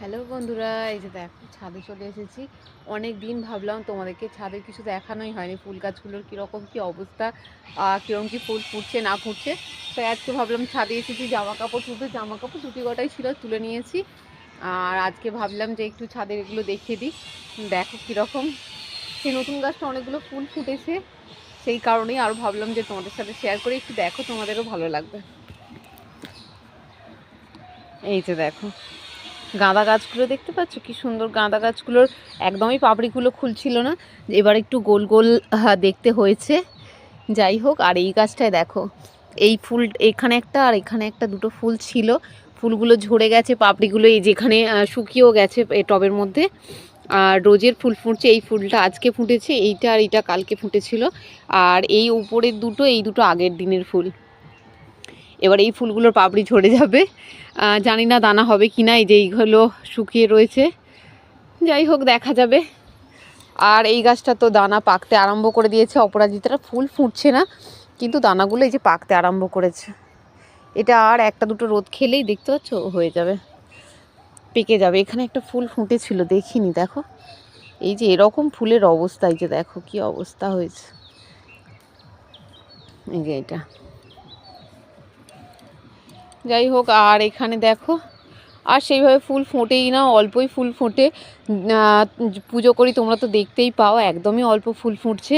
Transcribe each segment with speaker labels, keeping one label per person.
Speaker 1: Hello বন্ধুরা, এই যে দেখো, ছাদে চলে এসেছি। অনেক দিন ভাবলাম তোমাদেরকে ছাদে কিছু দেখানোই হয়নি, ফুল গাছগুলোর কীরকম কী অবস্থা কীরকম কী ফুল ফুটছে, না ফুটছে। তাই আজকে ভাবলাম ছাদে এসেছি জামা কাপড় তুলতে। জামা কাপড় দুটি কটাই ছিল, তুলে নিয়েছি। আর আজকে ভাবলাম যে একটু ছাদের এগুলো দেখিয়ে দিই। দেখো কীরকম। সেই নতুন গাছটা অনেকগুলো ফুল ফুটেছে, সেই কারণেই আরও ভাবলাম যে তোমাদের সাথে শেয়ার করে একটু দেখো, তোমাদেরও ভালো লাগবে। এই যে দেখো গাঁদা গাছগুলো দেখতে পাচ্ছ? কি সুন্দর গাঁদা গাছগুলোর একদমই পাপড়িগুলো খুলছিল না। এবার একটু গোল গোল দেখতে হয়েছে। যাই হোক, আর এই গাছটায় দেখো, এই ফুল, এখানে একটা আর এখানে একটা দুটো ফুল ছিল। ফুলগুলো ঝরে গেছে, পাপড়িগুলো এই যেখানে শুকিয়েও গেছে টবের মধ্যে। আর রোজের ফুল ফুটছে, এই ফুলটা আজকে ফুটেছে, এইটা আর এইটা কালকে ফুটেছিল। আর এই উপরের দুটো, এই দুটো আগের দিনের ফুল। এবার এই ফুলগুলোর পাপড়ি ঝরে যাবে। জানি না দানা হবে কি না এই যে এইগুলো শুকিয়ে রয়েছে। যাই হোক, দেখা যাবে। আর এই গাছটা তো দানা পাকতে আরম্ভ করে দিয়েছে, অপরাজিতারা ফুল ফুটছে না, কিন্তু দানাগুলো এই যে পাকতে আরম্ভ করেছে। এটা আর একটা দুটো রোদ খেলেই দেখতে পাচ্ছ হয়ে যাবে, পেকে যাবে। এখানে একটা ফুল ফুটেছিল, দেখিনি, দেখো। এই যে এরকম ফুলের অবস্থা, এই যে দেখো কি অবস্থা হয়েছে। এই যে এটা। যাই হোক, আর এখানে দেখো, আর সেইভাবে ফুল ফোটেই না, অল্পই ফুল ফোটে। পুজো করি, তোমরা তো দেখতেই পাও, একদমই অল্প ফুল ফুটছে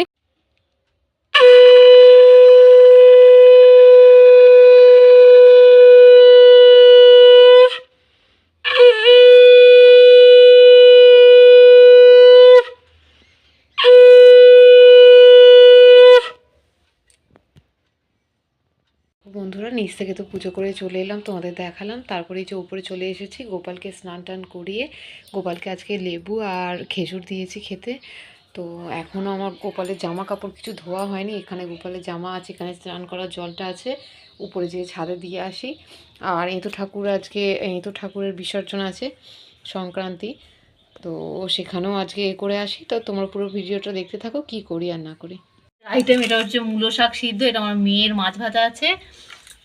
Speaker 1: বন্ধুরা নিচ থেকে তো পুজো করে চলে এলাম, তোমাদের দেখালাম। তারপরে যে উপরে চলে এসেছি, গোপালকে স্নান টান করিয়ে গোপালকে আজকে লেবু আর খেজুর দিয়েছি খেতে। তো এখনও আমার গোপালের জামা কাপড় কিছু ধোয়া হয়নি, এখানে গোপালের জামা আছে, এখানে স্নান করার জলটা আছে, উপরে যেয়ে ছাদে দিয়ে আসি। আর এঁতো ঠাকুর আজকে, এঁতো ঠাকুরের বিসর্জন আছে সংক্রান্তি, তো সেখানেও আজকে এ করে আসি। তো তোমার পুরো ভিডিওটা দেখতে থাকো, কি করি আর না করি।
Speaker 2: আইটেম এটা হচ্ছে মূলো শাক সিদ্ধ, এটা আমার মেয়ের মাছ ভাজা আছে।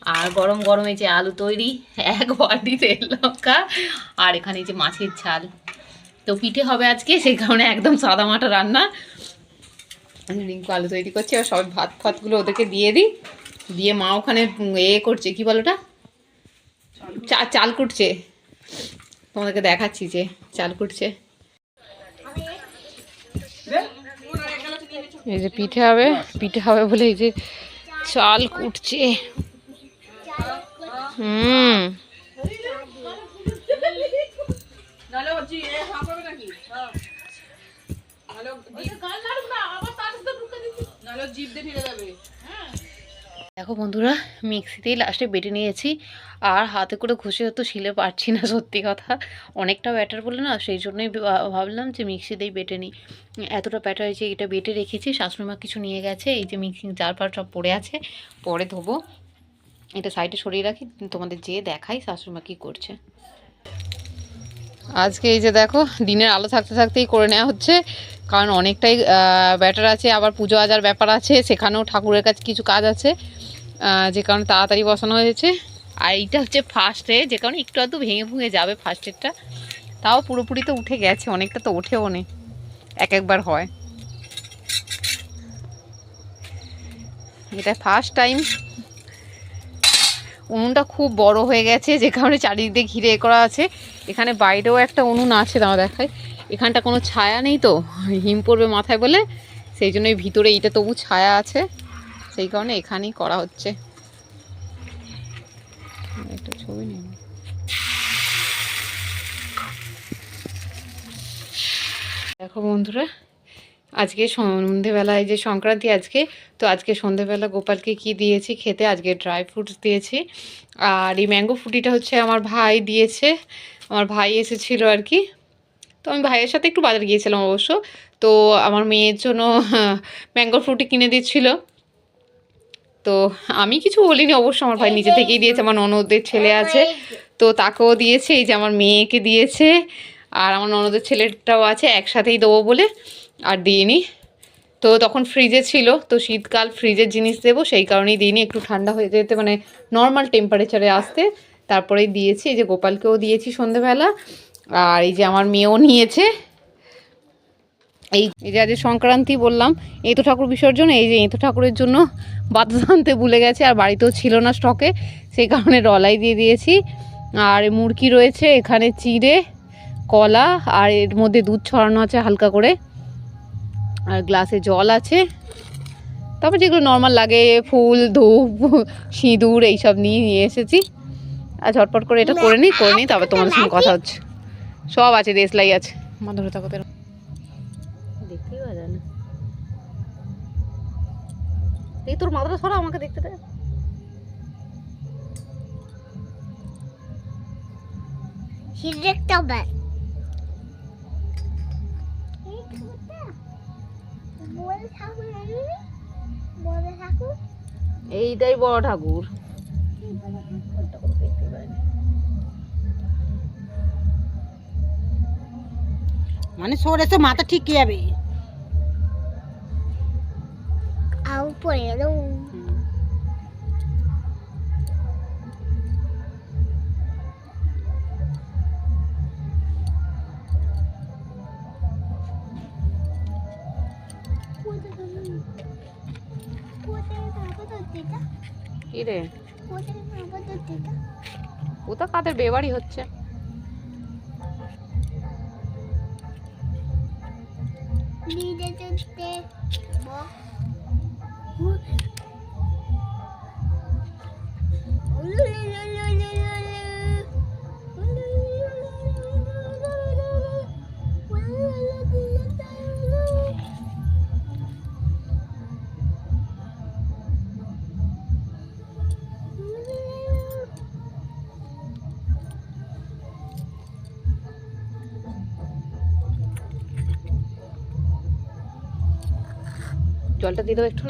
Speaker 2: আর গরম গরম এই যে আলু তৈরি, এক বাটি তেল লঙ্কা, আর এখানে যে মাছের ঝাল। তো পিঠে হবে আজকে, সেই কারণে একদম সাদা মাটা রান্না।
Speaker 1: রিঙ্কু আলু তৈরি করছে আর সব ভাত ফাতগুলো ওদেরকে দিয়ে দিই। দিয়ে মা ওখানে এ করছে, কি বলো ওটা চাল কুটছে। তোমাদেরকে দেখাচ্ছি যে চাল কুটছে। এই যে পিঠে হবে পিঠে হবে বলে এই যে চাল কুটছে। হুম। দেখো বন্ধুরা মিক্সিতেই লাস্টে বেটে নিয়েছি। আর হাতে করে ঘষে হতো শিলে পারছি না সত্যি কথা। অনেকটা ব্যাটার বলে না সেই জন্যই ভাবলাম যে মিক্সিতেই বেটে নিই। এতটা ব্যাটার হয়েছে এটা বেটে রেখেছি শাশুড়িমা কিছু নিয়ে গেছে এই যে মিক্সিং চার পাঁচ সব পড়ে আছে পরে ধোবো। এটা সাইডে সরিয়ে রাখি তোমাদের যেয়ে দেখাই শাশুড়িমা কী করছে। আজকে এই যে দেখো, দিনের আলো থাকতে থাকতেই করে নেওয়া হচ্ছে, কারণ অনেকটাই ব্যাটার আছে, আবার পুজো আজার ব্যাপার আছে, সেখানেও ঠাকুরের কাছে কিছু কাজ আছে যে কারণে তাড়াতাড়ি বসানো হয়েছে। আর এইটা হচ্ছে ফার্স্টে যে কারণে একটু আধটু ভেঙে ভুঙে যাবে ফার্স্ট ফার্স্টেরটা তাও পুরোপুরি তো উঠে গেছে, অনেকটা তো ওঠেও নেই এক একবার হয়। এটা ফার্স্ট টাইম উনুনটা খুব বড় হয়ে গেছে, যে কারণে চারিদিকে ঘিরে এ করা আছে। এখানে বাইরেও একটা উনুন আছে দাঁড়া দেখায় এখানটা কোনো ছায়া নেই তো? হিম পড়বে মাথায় বলে। সেই জন্য এই ভিতরে এইটা তবু ছায়া আছে। সেই কারণে এখানেই করা হচ্ছে। একটা ছবি দেখো বন্ধুরা আজকে সন্ধেবেলায় যে সংক্রান্তি আজকে, তো আজকে সন্ধেবেলা গোপালকে কি দিয়েছি? খেতে আজকে ড্রাই ফ্রুটস দিয়েছি। আর এই ম্যাঙ্গো ফ্রুটিটা হচ্ছে আমার ভাই দিয়েছে। আমার ভাই এসেছিল আর কি। তো আমি ভাইয়ের সাথে একটু বাজার গিয়েছিলাম অবশ্য। তো আমার মেয়ের জন্য ম্যাঙ্গো ফ্রুটি কিনে দিচ্ছিল। তো আমি কিছু বলিনি অবশ্য, আমার ভাই নিজে থেকেই দিয়েছে। আমার ননদের ছেলে আছে। তো তাকেও দিয়েছে। এই যে আমার মেয়েকে দিয়েছে। আর আমার ননদের ছেলেটাও আছে, একসাথেই দেবো বলে। আর দিইনি। তো তখন ফ্রিজে ছিল, তো শীতকাল ফ্রিজের জিনিস দেবো, সেই কারণেই দিইনি। একটু ঠান্ডা হয়ে যেতে মানে নর্মাল টেম্পারেচারে আসতে। তারপরেই দিয়েছি, এই যে গোপালকেও দিয়েছি সন্ধেবেলা। আর এই যে আমার মেয়েও নিয়েছে। এই এই যে আজ সংক্রান্তি বললাম, এঁতো ঠাকুর বিসর্জন, এই যে এঁতো ঠাকুরের জন্য বাতাস ভুলে গেছে, আর বাড়িতেও ছিল না স্টকে সেই কারণে রলাই দিয়ে দিয়েছি। আর মুরগি রয়েছে, এখানে চিড়ে, কলা, আর এর মধ্যে দুধ ছড়ানো আছে হালকা করে। আর গ্লাসে জল আছে। তারপর যেগুলো নর্মাল লাগে ফুল ধূপ সিঁদুর এইসব নিয়ে নিয়ে এসেছি। আর ঝটপট করে এটা করে নিই করে নিই তারপর তোমাদের সঙ্গে কথা হচ্ছে। সব আছে দেশলাই আছে। মা ধরে থাকো তেরো দেখতেই পাওয়া যায় না। এই তোর মাথাটা সরা আমাকে দেখতে দে।
Speaker 3: সিলেক্ট হবে বলে ঠাকুর আনবি? বলে ঠাকুর
Speaker 1: এইটাই বড় ঠাকুর।
Speaker 4: মানে সরেছে মাথা ঠিক কি যাবে?
Speaker 3: আউ পড়ে গেল।
Speaker 1: কি রে
Speaker 3: ও
Speaker 1: তো কাদের বেবাড়ি হচ্ছে।
Speaker 3: নিজে চলতে
Speaker 1: জলটা দিয়ে দেবো একটু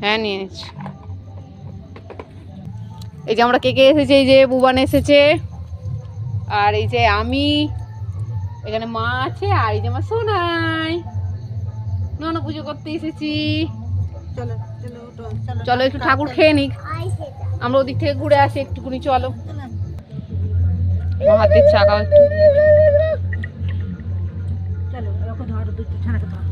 Speaker 1: হ্যাঁ নিয়ে নিচ্ছি। এই যে আমরা কে কে এসেছে? এই যে বুবান এসেছে। আর এই যে আমি এখানে মা আছে আর এই যে আমার সোনাই। নন পুজো করতে এসেছি।
Speaker 4: চলো
Speaker 1: একটু ঠাকুর খেয়ে নিক। আমরা ওদিক থেকে ঘুরে আসি একটুকুনি চলো। মা হাত চাকাও একটু।
Speaker 4: চলো ধরো দুটো ছানাকে ধরো।